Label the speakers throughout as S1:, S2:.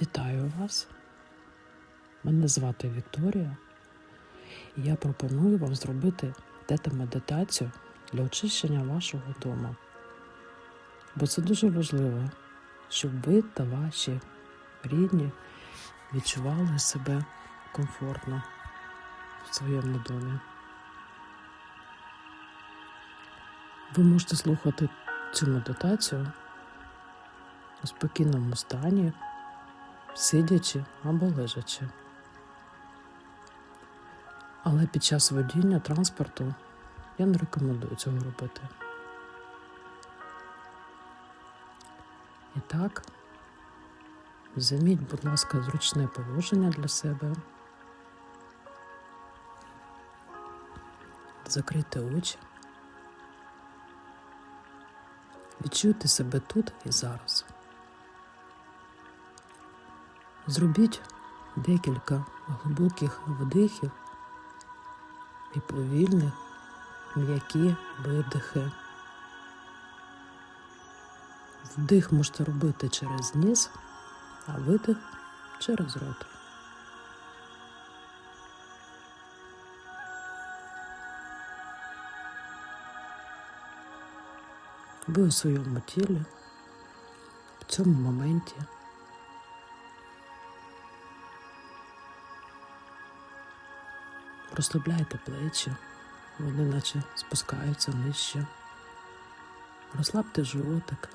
S1: Вітаю вас. Мене звати Вікторія, і я пропоную вам зробити тета-медитацію для очищення вашого дому. Бо це дуже важливо, щоб ви та ваші рідні відчували себе комфортно в своєму домі. Ви можете слухати цю медитацію у спокійному стані, сидячи або лежачи. Але під час водіння транспорту я не рекомендую цього робити. І так, займіть, будь ласка, зручне положення для себе. Закрийте очі. Відчуйте себе тут і зараз. Зробіть декілька глибоких вдихів і повільних м'які видихи. Вдих можете робити через ніс, а видих через рот. Ви у своєму тілі в цьому моменті. Розслабляйте плечі, вони наче спускаються нижче. Розслабте животик,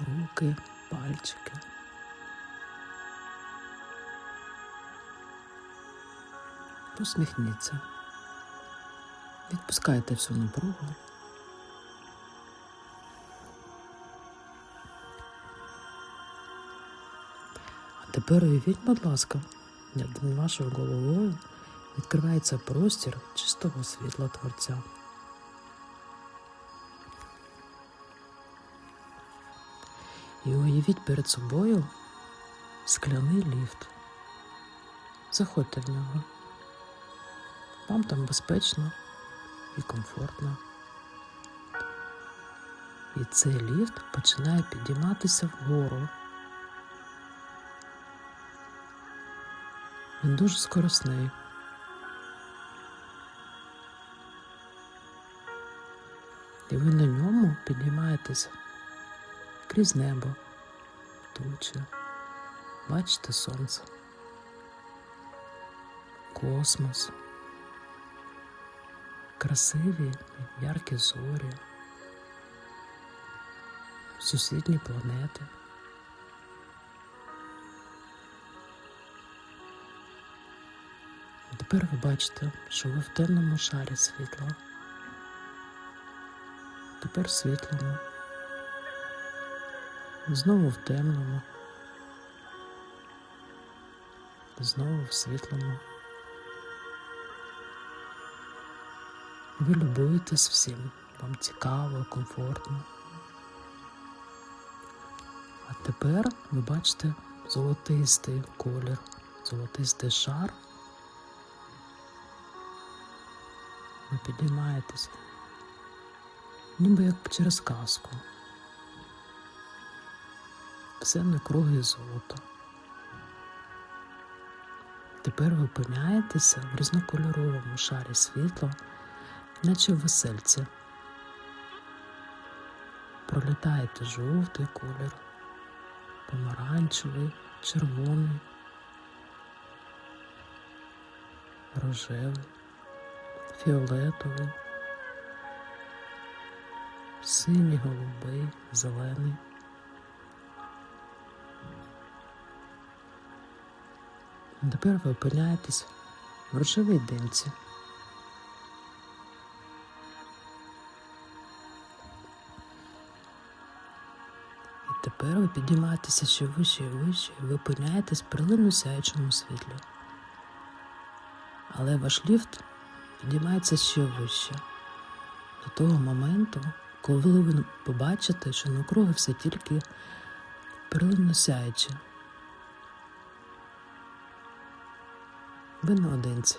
S1: руки, пальчики. Посміхніться. Відпускайте всю напругу. А тепер уявіть, будь ласка, над вашою головою відкривається простір чистого світла Творця. І уявіть перед собою скляний ліфт. Заходьте в нього. Вам там безпечно і комфортно. І цей ліфт починає підійматися вгору. Він дуже скоросний. І ви на ньому піднімаєтесь крізь небо, тучі, бачите сонце, космос, красиві яркі зорі, сусідні планети. Тепер ви бачите, що ви в темному шарі світла. Тепер в світлому. Знову в темному. Знову в світлому. Ви любуєтесь всім. Вам цікаво, комфортно. А тепер ви бачите золотистий колір, золотистий шар. Ви підіймаєтесь, ніби як через казку. Все навкруги золото. Тепер ви опиняєтеся в різнокольоровому шарі світла, наче в весельці. Пролітаєте жовтий колір, помаранчевий, червоний, рожевий фіолетовий, синій, голубий, зелений. Тепер ви опиняєтесь в рожевій димці. І тепер ви піднімаєтеся ще вище і вище, і ви опиняєтесь в прилинно сяючому світлі. Але ваш ліфт підіймається ще вище. До того моменту, коли ви побачите, що навкруги все тільки перлинно сяюче. Ви наодинці.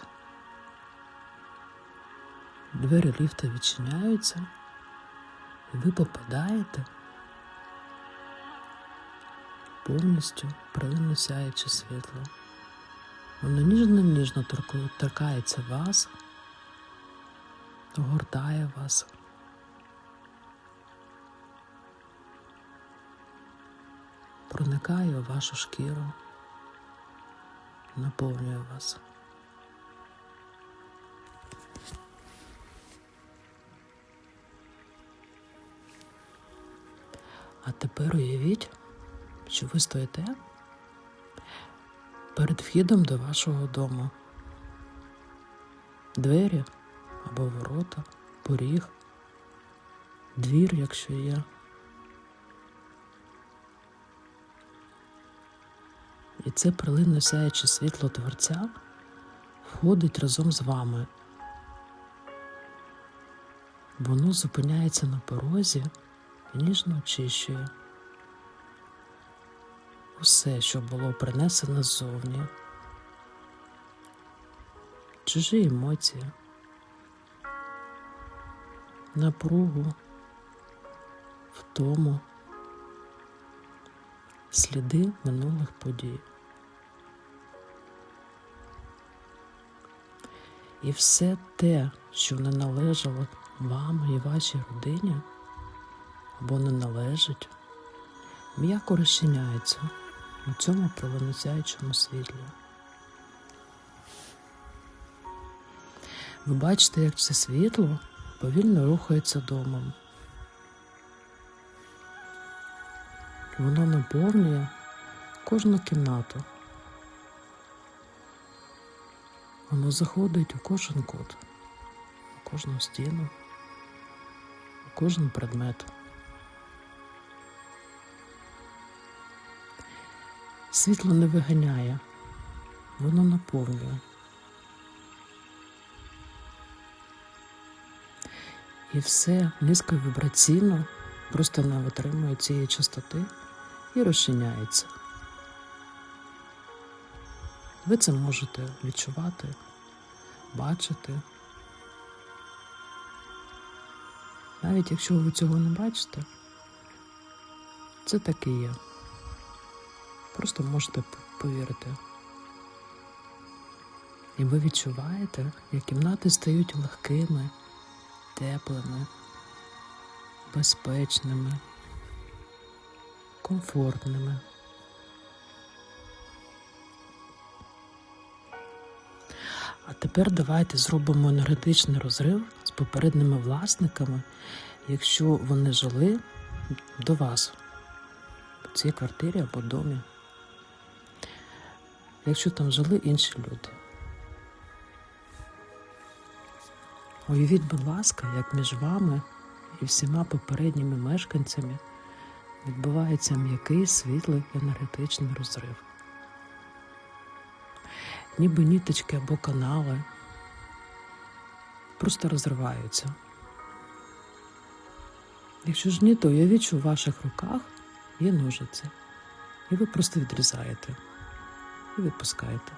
S1: Двері ліфта відчиняються, і ви попадаєте повністю прилинно сяюче світло. Воно ніжно-ніжно торкається вас, огортає вас. Проникає у вашу шкіру, наповнює вас. А тепер уявіть, що ви стоїте перед вхідом до вашого дому. Двері або ворота, поріг, двір, якщо є. І це прилинно сяюче світло Творця входить разом з вами. Воно зупиняється на порозі і ніжно очищує усе, що було принесено ззовні, чужі емоції, напругу, втому, сліди минулих подій. І все те, що не належало вам і вашій родині, або не належить, м'яко розчиняється у цьому пролоницяючому світлі. Ви бачите, як це світло повільно рухається домом. Воно наповнює кожну кімнату. Воно заходить у кожен кут, у кожну стіну, у кожен предмет. Світло не виганяє, воно наповнює. І все низьковібраційно просто не витримує цієї частоти і розчиняється. Ви це можете відчувати, бачити. Навіть якщо ви цього не бачите, це так і є. Просто можете повірити. І ви відчуваєте, як кімнати стають легкими, теплими, безпечними, комфортними. А тепер давайте зробимо енергетичний розрив з попередніми власниками, якщо вони жили до вас в цій квартирі або домі. Якщо там жили інші люди. Уявіть, будь ласка, як між вами і всіма попередніми мешканцями відбувається м'який світлий енергетичний розрив. Ніби ніточки або канали просто розриваються. Якщо ж ні, то уявіть, що у ваших руках є ножиці, і ви просто відрізаєте і відпускаєте.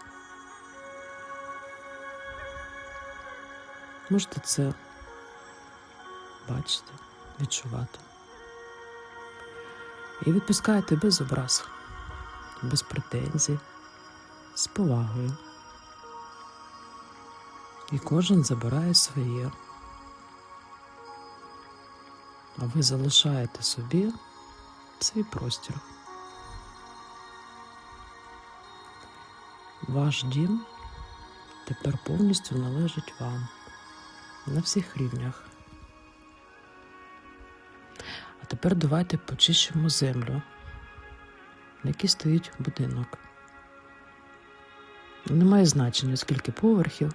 S1: Можете це бачити, відчувати. І відпускаєте без образ, без претензій, з повагою. І кожен забирає своє. А ви залишаєте собі свій простір. Ваш дім тепер повністю належить вам на всіх рівнях. А тепер давайте почищимо землю, на якій стоїть будинок. Немає значення, скільки поверхів,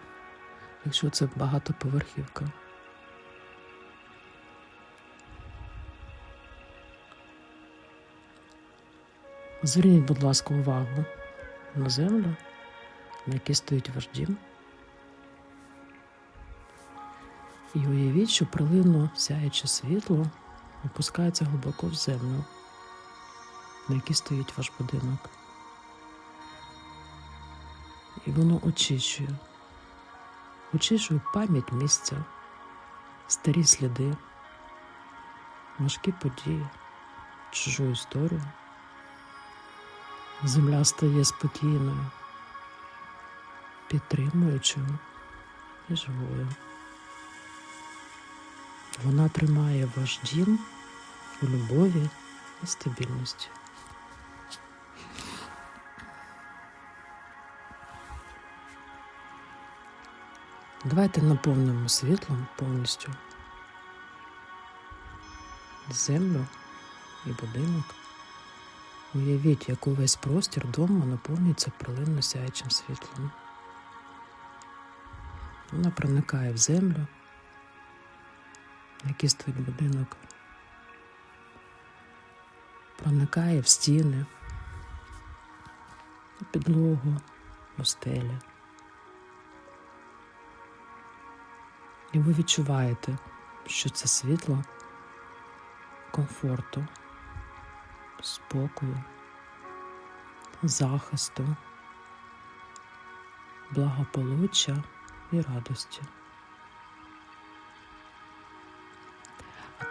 S1: якщо це багатоповерхівка. Зверніть, будь ласка, увагу на землю, на якій стоїть ваш дім. І уявіть, що прилинно сяюче світло опускається глибоко в землю, на якій стоїть ваш будинок. І воно очищує, очищує пам'ять місця, старі сліди, важкі події, чужу історію. Земля стає спокійною, підтримуючою і живою. Вона тримає ваш дім у любові і стабільності. Давайте наповнимо світлом повністю землю і будинок. Уявіть, як увесь простір дому наповнюється прилинно сяючим світлом. Вона проникає в землю, який стоїть будинок, проникає в стіни, у підлогу, у стелі. І ви відчуваєте, що це світло комфорту, спокою, захисту, благополуччя і радості.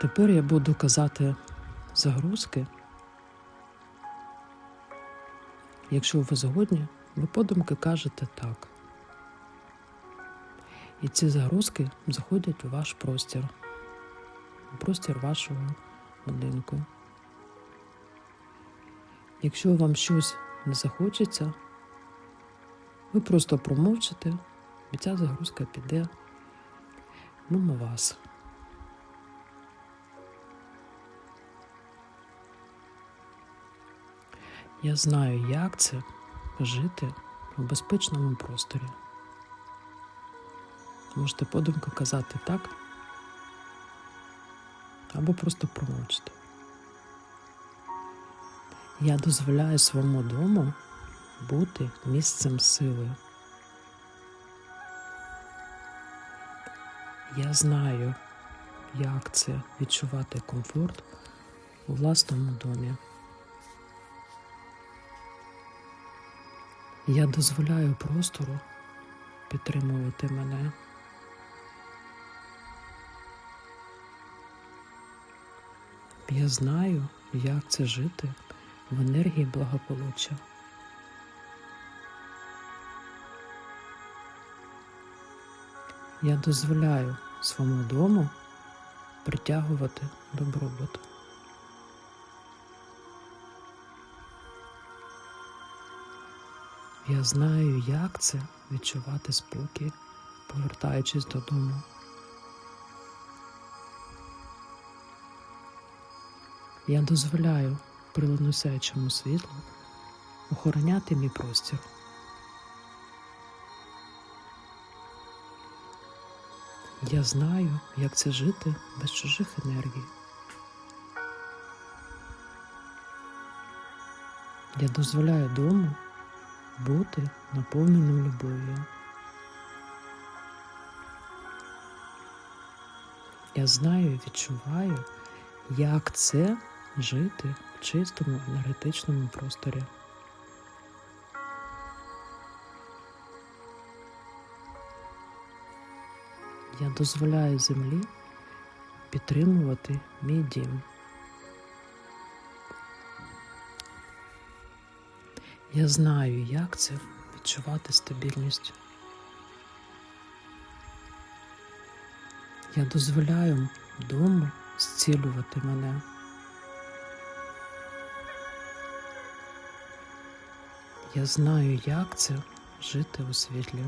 S1: Тепер я буду казати загрузки. Якщо ви згодні, ви подумки кажете так. І ці загрузки заходять у ваш простір, у простір вашого будинку. Якщо вам щось не захочеться, ви просто промовчите, і ця загрузка піде мимо вас. Я знаю, як це жити у безпечному просторі. Можете подумки казати так, або просто промовчити. Я дозволяю своєму дому бути місцем сили. Я знаю, як це відчувати комфорт у власному домі. Я дозволяю простору підтримувати мене. Я знаю, як це жити в енергії благополуччя. Я дозволяю своєму дому притягувати добробут. Я знаю, як це відчувати спокій, повертаючись додому. Я дозволяю прилиносячому світлу охороняти мій простір. Я знаю, як це жити без чужих енергій. Я дозволяю дому бути наповненим любов'ю. Я знаю і відчуваю, як це жити в чистому енергетичному просторі. Я дозволяю землі підтримувати мій дім. Я знаю, як це відчувати стабільність. Я дозволяю дому зцілювати мене. Я знаю, як це жити у світлі.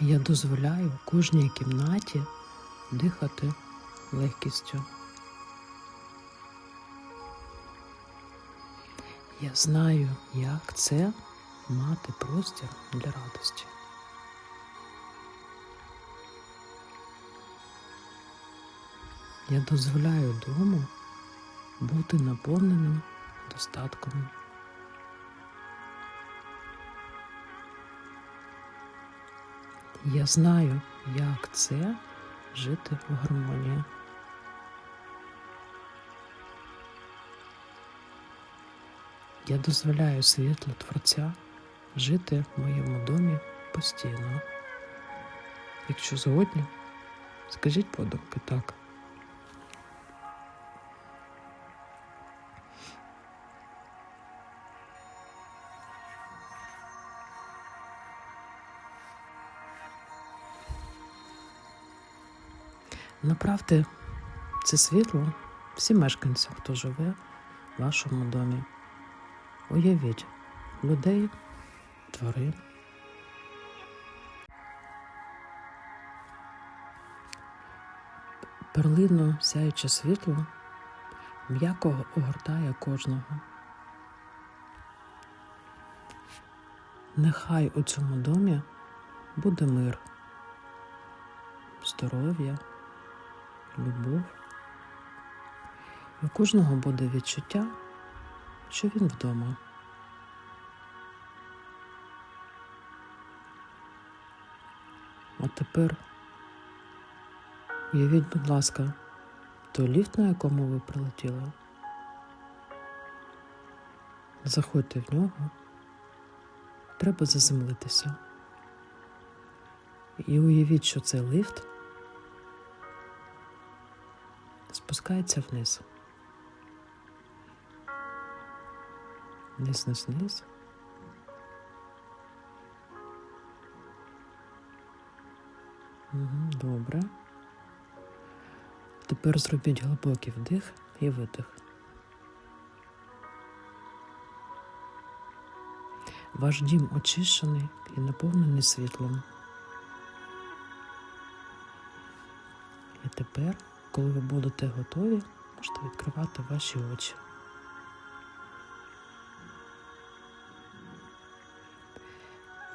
S1: Я дозволяю кожній кімнаті дихати легкістю. Я знаю, як це мати простір для радості. Я дозволяю дому бути наповненим достатком. Я знаю, як це жити в гармонії. Я дозволяю світлу Творця жити в моєму домі постійно. Якщо згодні, скажіть подумки так. Направте це світло всім мешканцям, хто живе в вашому домі. Уявіть людей, тварин. Перлино сяюче світло м'яко огортає кожного. Нехай у цьому домі буде мир, здоров'я, любов. У кожного буде відчуття, що він вдома. А тепер уявіть, будь ласка, той ліфт, на якому ви прилетіли. Заходьте в нього, треба заземлитися. І уявіть, що цей лифт спускається вниз. Вниз, вниз. Угу, добре. Тепер зробіть глибокий вдих і видих. Ваш дім очищений і наповнений світлом. І тепер, коли ви будете готові, можете відкривати ваші очі.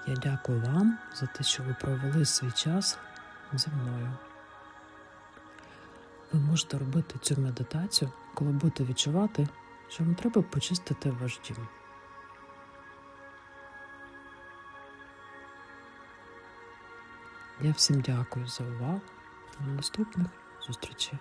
S1: Я дякую вам за те, що ви провели свій час зі мною. Ви можете робити цю медитацію, коли будете відчувати, що вам треба почистити ваш дім. Я всім дякую за увагу. До наступних зустрічей.